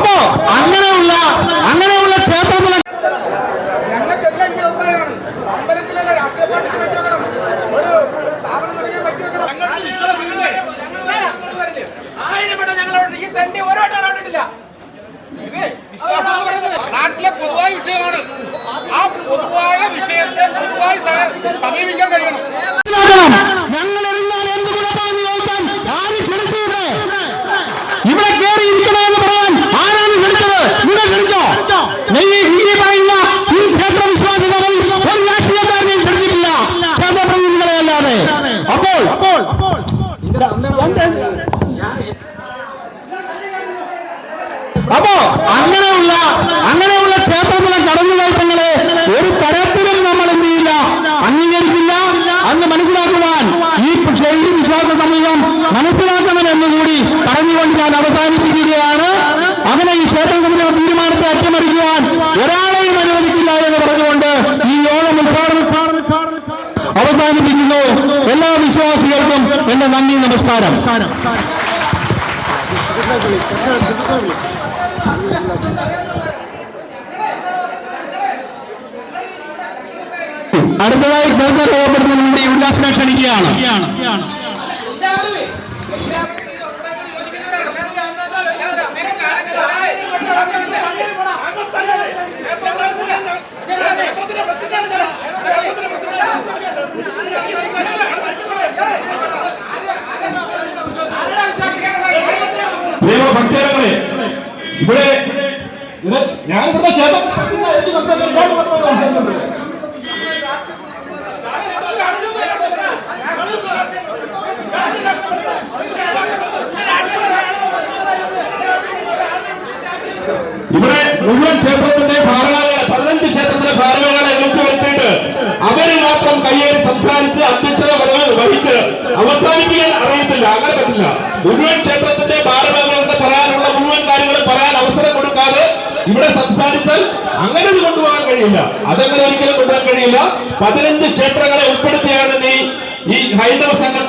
അപ്പോ അങ്ങനെയുള്ള അങ്ങനെയുള്ള പറയുന്നത് നാട്ടിലെ പൊതുവായ വിഷയമാണ്. ആ പൊതുവായ വിഷയത്തെ പൊതുവായി സമീപിക്കാൻ അപ്പോ അങ്ങനെയുള്ള അങ്ങനെയുള്ള ക്ഷേത്രത്തിലെ കടന്നുകയറ്റങ്ങളെ ഒരു തരത്തിലും നമ്മൾ എന്ത് ചെയ്യില്ല അംഗീകരിക്കില്ല അന്ന് മനസ്സിലാക്കുവാൻ ഈ ഈ വിശ്വാസ സമൂഹം മനസ്സിലാക്കണം എന്നുകൂടി പറഞ്ഞുകൊണ്ട് ഞാൻ അവസാനിപ്പിക്കുകയാണ്. അങ്ങനെ ഈ ക്ഷേത്ര സമിതിയുടെ തീരുമാനത്തെ അട്ടിമറിക്കുവാൻ ഒരാളെയും അനുവദിക്കില്ല എന്ന് പറഞ്ഞുകൊണ്ട് ഈ യോഗം ഉദ്ഘാടനം അവസാനിപ്പിക്കുന്നു. എല്ലാ വിശ്വാസികൾക്കും എന്റെ നന്ദി നമസ്കാരം. അടുത്തതായി രൂപപ്പെടുന്നതിന് വേണ്ടി ഉല്ലാസിനെ ക്ഷണിക്കുകയാണ്. ദൈവ ഭക്തജനങ്ങളെ ഇവിടെ ഞാൻ ഇവിടെ ഇവിടെ മുഴുവൻ ക്ഷേത്രത്തിന്റെ ഭാരവാഹികളെ പതിനഞ്ച് ക്ഷേത്രത്തിലെ ഭാരവാഹികളെ വിളിച്ചു വരുത്തിയിട്ട് അവർ മാത്രം കയ്യേറി സംസാരിച്ച് അധ്യക്ഷത പദവി വഹിച്ച് അവസാനിപ്പിക്കാൻ അറിയത്തില്ല അങ്ങനെ പറ്റില്ല. മുഴുവൻ ക്ഷേത്രത്തിന്റെ ഇവിടെ സംസാരിച്ചാൽ അങ്ങനെ ഒരു കൊണ്ടുപോകാൻ കഴിയില്ല. അതങ്ങനെ ഒരിക്കലും കൊണ്ടുപോകാൻ കഴിയില്ല? പതിനഞ്ച് ക്ഷേത്രങ്ങളെ ഉൾപ്പെടുത്തിയാണ് നീ ഈ ഹൈന്ദവ സംഘം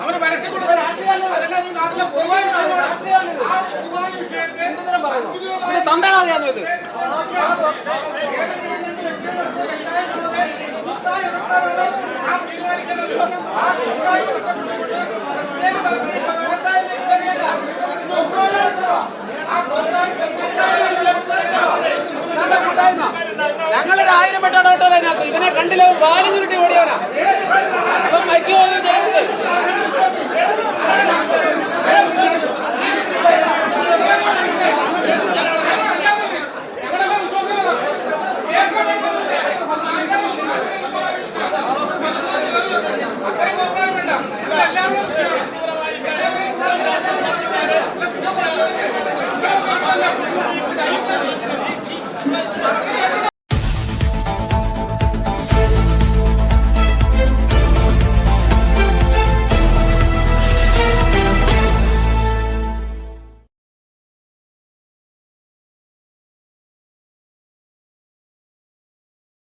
അവന് പരസ്യം കൊടുക്കണം അതെല്ലാം നാട്ടിലെ പൊതുവായ വിഷയമാണ്. ആ പൊതുവായ വിഷയത്തെ അവന് തന്താണ് അറിയാമോ ഇത്. ഞങ്ങളൊരു ആയിരം പെട്ടാണ് കേട്ടോ അതിനകത്ത് ഇവനെ കണ്ടില്ല വാലും